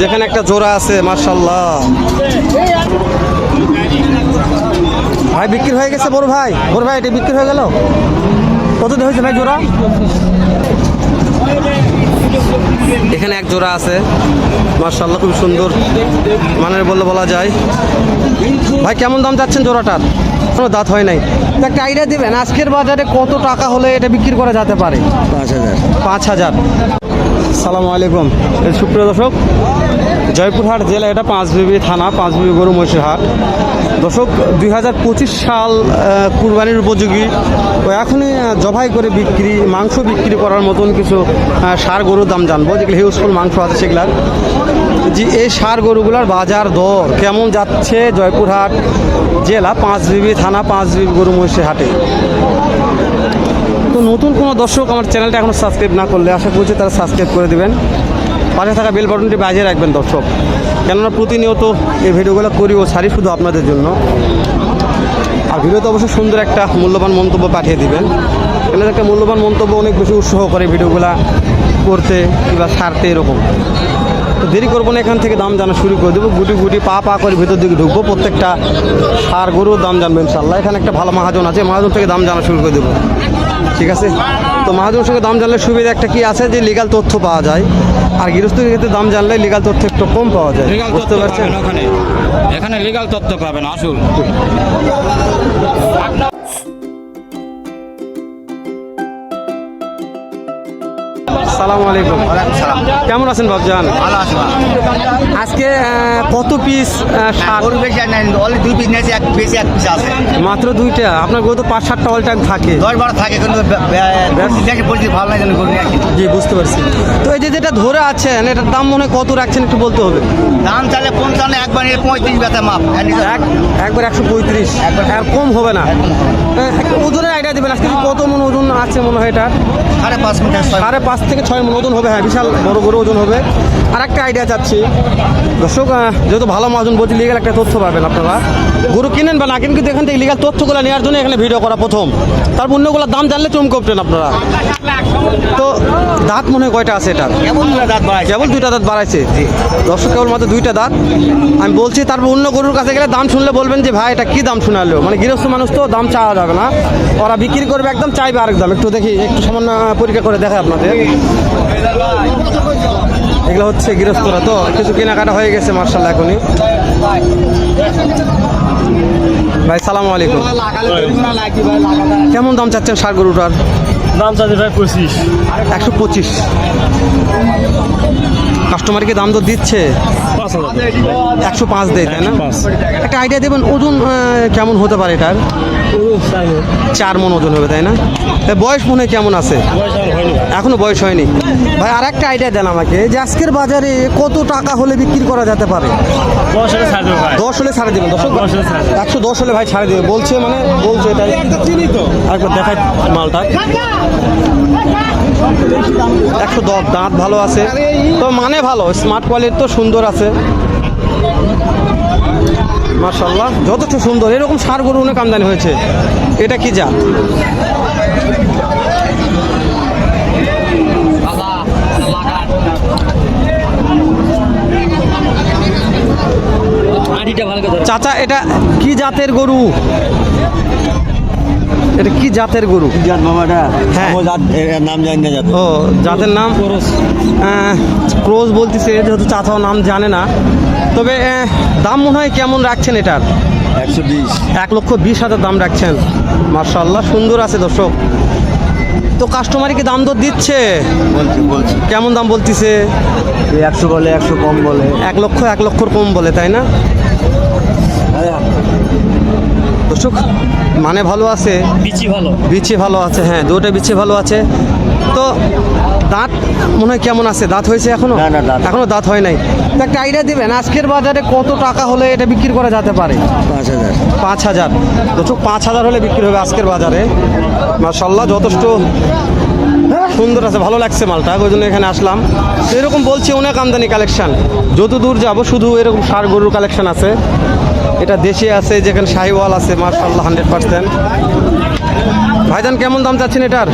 যেখানে একটা জোড়া আছে মার্শাল্লাহ ভাই বিক্রি হয়ে গেছে বড় ভাই। বড় ভাই এটা বিক্রি হয়ে গেল? কত দিয়ে হয়েছে ভাই জোড়া? এখানে এক জোড়া আছে। মার্শাল্লাহ খুব সুন্দর মানের বললে বলা যায়। ভাই কেমন দাম যাচ্ছেন জোড়াটার? কোনো দাঁত হয় নাই। একটা আইডিয়া দেবেন আজকের বাজারে কত টাকা হলে এটা বিক্রি করা যেতে পারে? পাঁচ হাজার। পাঁচ হাজার। সালামু আলাইকুম। সুপ্রিয় দর্শক, জয়পুরহাট জেলা এটা পাঁচবিবি থানা, পাঁচবিবি গরু মহিষের হাট। দর্শক, দুই হাজার পঁচিশ সাল কুরবানির উপযোগী তো এখনই জবাই করে বিক্রি, মাংস বিক্রি করার মতন কিছু সার গরুর দাম জানব। যেগুলো হিউজফুল মাংস আছে সেগুলার। যে এই সার গরুগুলার বাজার দর কেমন যাচ্ছে জয়পুরহাট জেলা, পাঁচবিবি থানা, পাঁচবিবি গরু হাটে? তো নতুন কোনো দর্শক আমার চ্যানেলটা এখনও সাবস্ক্রাইব না করলে আশা করছি তারা সাবস্ক্রাইব করে দেবেন। পাশে থাকা বেল বাটনটি বাজিয়ে রাখবেন দর্শক। কেননা প্রতিনিয়ত এই ভিডিওগুলো করি ও ছাড়ি শুধু আপনাদের জন্য। আর ভিডিওতে অবশ্যই সুন্দর একটা মূল্যবান মন্তব্য পাঠিয়ে দিবেন। কেন একটা মূল্যবান মন্তব্য অনেক বেশি উৎসাহ করে ভিডিওগুলা করতে কিংবা ছাড়তে এরকম। তো দেরি করব না, এখান থেকে দাম জানা শুরু করে দেবো। গুটি গুটি পা পা করে ভেতর দিকে ঢুকবো। প্রত্যেকটা সার গরুর দাম জানব ইনশাল্লাহ এখানে একটা ভালো মহাজন আছে, মহাজন থেকে দাম জানা শুরু করে দেবো। ঠিক আছে? তো মহাজন সঙ্গে দাম জানলে সুবিধা একটা কি আছে যে লিগাল তথ্য পাওয়া যায়? আর গৃহস্থের ক্ষেত্রে দাম জানলে লিগাল তথ্য একটু কম পাওয়া যায়। বুঝতে পারছেন? ওখানে। এখানে লিগাল তথ্য পাবেন আসুন। সালাম আলাইকুম। কেমন আছেন বাবজান ভালো আছে আজকে কত পিস সার গরু বেশি আর নাই অনলি দুই পিস নিয়েছে এক এক পিস আছে। মাত্র দুইটা? আপনার গরু তো পাঁচ সাতটা অল টাইম থাকে। দশ বারো থাকে কিন্তু দেখে পরিস্থিতি ভালো গরু জি বুঝতে পারছি। তো এই যে যেটা ধরে আছেন এটার দাম মনে হয় কত রাখছেন একটু বলতে হবে? দাম চালে পঞ্চান্ন একবার পঁয়ত্রিশ ব্যথা মাপ। এক একবার একশো পঁয়ত্রিশ। আর কম হবে না। হ্যাঁ, ওজনের আইডিয়া দেবেন। আজকে কত মন ওজন আছে মনে হয় এটা সাড়ে পাঁচ সাড়ে পাঁচ থেকে ছয় মন ওজন হবে হ্যাঁ বিশাল বড় বড় ওজন হবে। আর একটা আইডিয়া চাচ্ছি। দর্শক যেহেতু ভালো মহাজন বলছি লিগাল একটা তথ্য পাবেন আপনারা। গরু কিনেন বা না কিনেন কিন্তু এখান থেকে লিগাল তথ্যগুলো নেওয়ার জন্য এখানে ভিডিও করা প্রথম। তারপর অন্যগুলোর দাম জানলে চমকে উঠবেন আপনারা। তো দাঁত মনে হয় কয়টা আছে এটা? দাঁত কেবল দুইটা দাঁত বাড়াইছে? দর্শক কেবল মাত্র দুইটা দাঁত। আমি বলছি তারপর অন্য গরুর কাছে গেলে দাম শুনলে বলবেন যে ভাই এটা কি দাম শোনালো? মানে গৃহস্থ মানুষ তো দাম চাওয়া যাবে না। ওরা বিক্রি করবে একদম চাইবে আরেক দাম। একটু দেখি একটু সামান্য পরীক্ষা করে দেখায় আপনাদের। এগুলো হচ্ছে গৃহস্থরা তো কিছু কেনাকাটা হয়ে গেছে মার্শাল এখনই। ভাই সালাম আলাইকুম। কেমন দাম চাচ্ছেন সার গরুটার? দাম চাচ্ছে ভাই পঁচিশ। একশো পঁচিশ। কাস্টমারকে দাম তো দিচ্ছে? একশো পাঁচ দেয় তাই না? একটা আইডিয়া দেবেন ওজন কেমন হতে পারে এটার? চার মন। ওজন হবে তাই না? বয়স মনে হয় কেমন আছে? বয়স আর হয়নি। এখনও বয়স হয়নি। ভাই আর একটা আইডিয়া দেন আমাকে যে আজকের বাজারে কত টাকা হলে বিক্রি করা যেতে পারে? দশ হলে ছাড়ে দেবেন। একশো দশ হলে ভাই ছাড়ে দেবে বলছে মানে বলছে এটাই। আরেকবার দেখাই মালটা। দশ দাঁত ভালো আছে। তো মানে ভালো স্মার্ট কোয়ালিটি তো সুন্দর আছে। মার্শাল্লাহ যথেষ্ট সুন্দর। এরকম সার গরু অনেক আমদানি হয়েছে। এটা কি করে চাচা এটা কি জাতের গরু? এটা কি জাতের গরু? জাত মামাটা। হ্যাঁ। ও জাত নাম জানি না জাত। ও জাতের নাম? ক্রোজ বলতেছে যেহেতু চাচাও নাম জানে না। তবে দাম মনে হয় কেমন রাখছেন এটার? একশো বিশ। এক লক্ষ বিশ হাজার দাম রাখছেন। মার্শাল্লাহ সুন্দর আছে দর্শক। তো কাস্টমারই কি দাম দর দিচ্ছে? কেমন দাম বলতিছে? একশো বলে একশো কম বলে। এক লক্ষ এক লক্ষর কম বলে তাই না? দর্শক মানে ভালো আছে? বিচি ভালো। বিচি ভালো আছে হ্যাঁ দুটো বিচি ভালো আছে। তো দাঁত মনে হয় কেমন আছে? দাঁত হয়েছে এখনও? না, না, দাঁত- এখনও দাঁত হয় নাই। একটা আইডিয়া দিবেন আজকের বাজারে কত টাকা হলে এটা বিক্রি করা যেতে পারে? পাঁচ হাজার। পাঁচ হাজার। দর্শক পাঁচ হাজার হলে বিক্রি হবে আজকের বাজারে। মার্শাল্লাহ যথেষ্ট সুন্দর আছে ভালো লাগছে মালটা ওই জন্য এখানে আসলাম। তো এরকম বলছি অনেক আমদানি কালেকশন যত দূর যাব শুধু এরকম সার গরুর কালেকশন আছে। এটা দেশে আছে যেখানে শাহিওয়াল আছে মার্শাল্লাহ হান্ড্রেড পার্সেন্ট। ভাইজান কেমন দাম চাচ্ছেন এটার?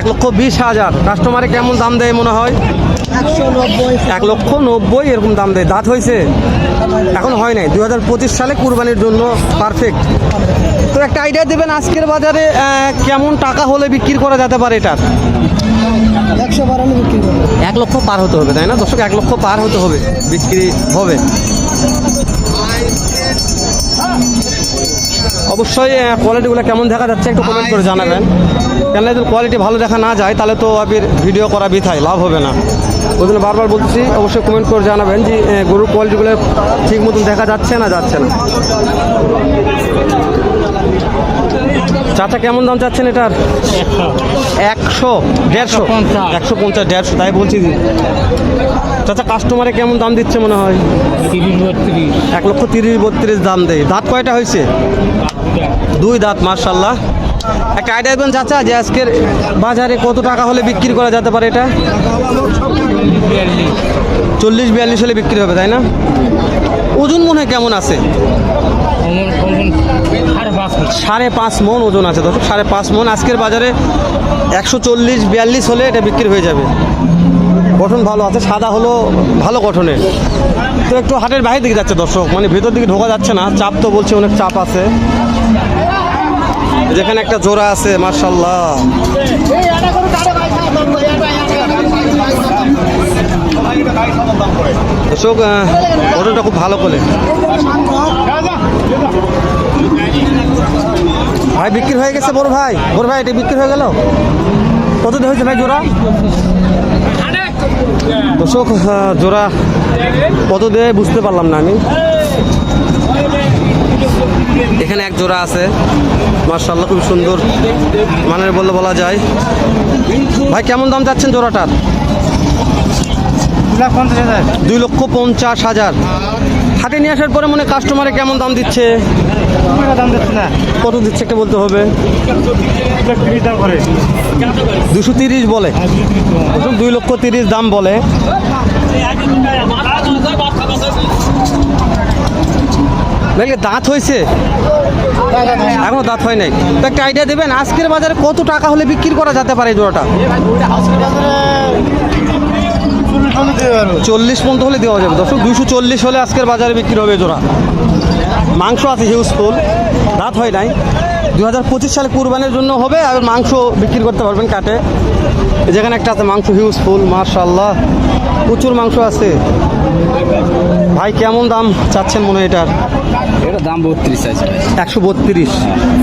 এক লক্ষ বিশ হাজার। কাস্টমারে কেমন দাম দেয় মনে হয়? এক লক্ষ নব্বই এরকম দাম দেয়। দাঁত হয়েছে? এখন হয় নাই। দু হাজার পঁচিশ সালে কুরবানির জন্য পারফেক্ট একটা আইডিয়া দেবেন আজকের বাজারে কেমন টাকা হলে বিক্রি করা যেতে পারে এটার? এক লক্ষ পার হতে হবে তাই না? দর্শক এক লক্ষ পার হতে হবে বিক্রি হবে। অবশ্যই কোয়ালিটিগুলো কেমন দেখা যাচ্ছে একটু কমেন্ট করে জানাবেন। কেন যদি কোয়ালিটি ভালো দেখা না যায় তাহলে তো আবির ভিডিও করা বিথায় লাভ হবে না। ওই জন্য বারবার বলতেছি অবশ্যই কমেন্ট করে জানাবেন যে গরুর কোয়ালিটিগুলো ঠিক মতন দেখা যাচ্ছে না যাচ্ছে না। চাচা কেমন দাম চাচ্ছেন এটার? একশো দেড়শো একশো পঞ্চাশ। দেড়শো তাই বলছি চাচা কাস্টমারে কেমন দাম দিচ্ছে মনে হয়? এক লক্ষ তিরিশ বত্রিশ দাম দেয়। দাঁত কয়টা হয়েছে? দুই দাঁত। মার্শাল্লাহ একটা আইডিয়া দেবেন চাচা যে আজকের বাজারে কত টাকা হলে বিক্রি করা যেতে পারে এটা? চল্লিশ বিয়াল্লিশ হলে বিক্রি হবে তাই না? ওজন মনে হয় কেমন আছে? সাড়ে পাঁচ মন ওজন আছে দর্শক সাড়ে পাঁচ মন। আজকের বাজারে একশো চল্লিশ বিয়াল্লিশ হলে এটা বিক্রি হয়ে যাবে। গঠন ভালো আছে সাদা হলো ভালো গঠনের। তো একটু হাটের বাইরের দিকে যাচ্ছে দর্শক। মানে ভেতর দিকে ঢোকা যাচ্ছে না চাপ তো বলছে অনেক চাপ আছে। যেখানে একটা জোড়া আছে মার্শাল্লাহ অশোক গঠনটা খুব ভালো করে ভাই, বিক্রি হয়ে গেছে বড় ভাই। বড় ভাই, এটা বিক্রি হয়ে গেল? কত হয়েছে ভাই জোড়া? দর্শক জোড়া কত দেয় বুঝতে পারলাম না আমি। এখানে এক জোড়া আছে। মার্শাল্লাহ খুব সুন্দর মানের বললে বলা যায়। ভাই কেমন দাম যাচ্ছেন জোড়াটার? দুই লক্ষ পঞ্চাশ হাজার। হাতে নিয়ে আসার পরে মনে কাস্টমারে কেমন দাম দিচ্ছে? দাম দিচ্ছে না। কত দিচ্ছে একটা বলতে হবে? দুশো তিরিশ বলে। ওরকম দুই লক্ষ তিরিশ দাম বলে। দেখলে দাঁত হয়েছে? এখনও দাঁত হয় নাই। তো একটা আইডিয়া দেবেন, আজকের বাজারে কত টাকা হলে বিক্রি করা যেতে পারে জোড়াটা? চল্লিশ পর্যন্ত হলে দেওয়া যাবে। দর্শক দুশো চল্লিশ হলে আজকের বাজারে বিক্রি হবে জোড়া। মাংস আছে হিউজফুল দাঁত হয় নাই। দু হাজার পঁচিশ সালে কুরবানির জন্য হবে, আর মাংস বিক্রি করতে পারবেন কাটে। যেখানে একটা আছে, মাংস হিউজফুল মার্শাল্লাহ প্রচুর মাংস আছে। ভাই, কেমন দাম চাচ্ছেন মনে হয় এটার? এটা দাম বত্রিশ আছে একশো বত্রিশ।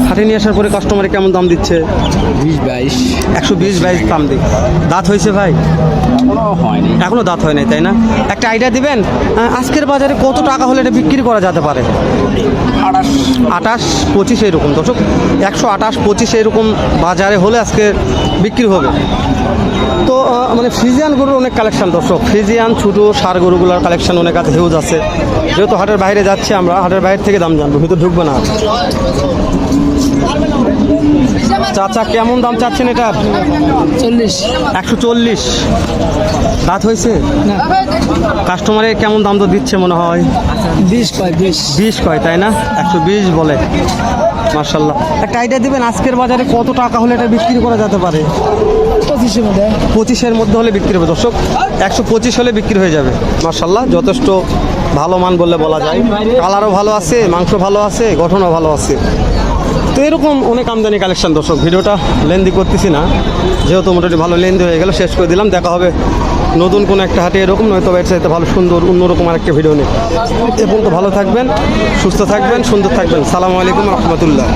হাটে নিয়ে আসার পরে কাস্টমারে কেমন দাম দিচ্ছে? বিশ বাইশ। একশো বিশ বাইশ দাম দিই দাঁত হয়েছে ভাই? এখনও হয়নি। এখনও দাঁত হয় নাই তাই না? একটা আইডিয়া দিবেন আজকের বাজারে কত টাকা হলে এটা বিক্রি করা যেতে পারে? আঠাশ। আঠাশ পঁচিশ এরকম দর্শক। একশো আঠাশ পঁচিশ এরকম বাজারে হলে আজকে বিক্রি হবে। তো মানে ফ্রিজিয়ান গরুর অনেক কালেকশন দর্শক। ফ্রিজিয়ান ছোটো সার গরুগুলোর কালেকশন অনেক আছে হিউজ আছে। যেহেতু হাটের বাইরে যাচ্ছি আমরা হাটের বাইরে থেকে দাম জানব ভিতরে ঢুকবো না। চাচা কেমন দাম চাচ্ছেন এটা? চল্লিশ। একশো চল্লিশ। দাঁত হয়েছে? কাস্টমারে কেমন দাম তো দিচ্ছে মনে হয়? বিশ পাই বিশ। বিশ কয় তাই না? একশো বিশ বলে। মার্শাল্লাহ একটা আইডিয়া দিবেন আজকের বাজারে কত টাকা হলে এটা বিক্রি করা যেতে পারে? পঁচিশের মধ্যে। পঁচিশের মধ্যে হলে বিক্রি হবে দর্শক। একশো পঁচিশ হলে বিক্রি হয়ে যাবে। মার্শাল্লাহ যথেষ্ট ভালো মান বললে বলা যায়। কালারও ভালো আছে, মাংস ভালো আছে, গঠনও ভালো আছে। তো এরকম অনেক আমদানি কালেকশন দর্শক, ভিডিওটা লেন্দি করতেছি না। যেহেতু মোটামুটি ভালো লেন্দি হয়ে গেল, শেষ করে দিলাম। দেখা হবে নতুন কোনো একটা হাটে এরকম, নয়তো এর চাইতে ভালো, সুন্দর, অন্যরকম আর একটা ভিডিও নেই এ পর্যন্ত ভালো থাকবেন, সুস্থ থাকবেন, সুন্দর থাকবেন। সালামু আলাইকুম রহমতুল্লাহ।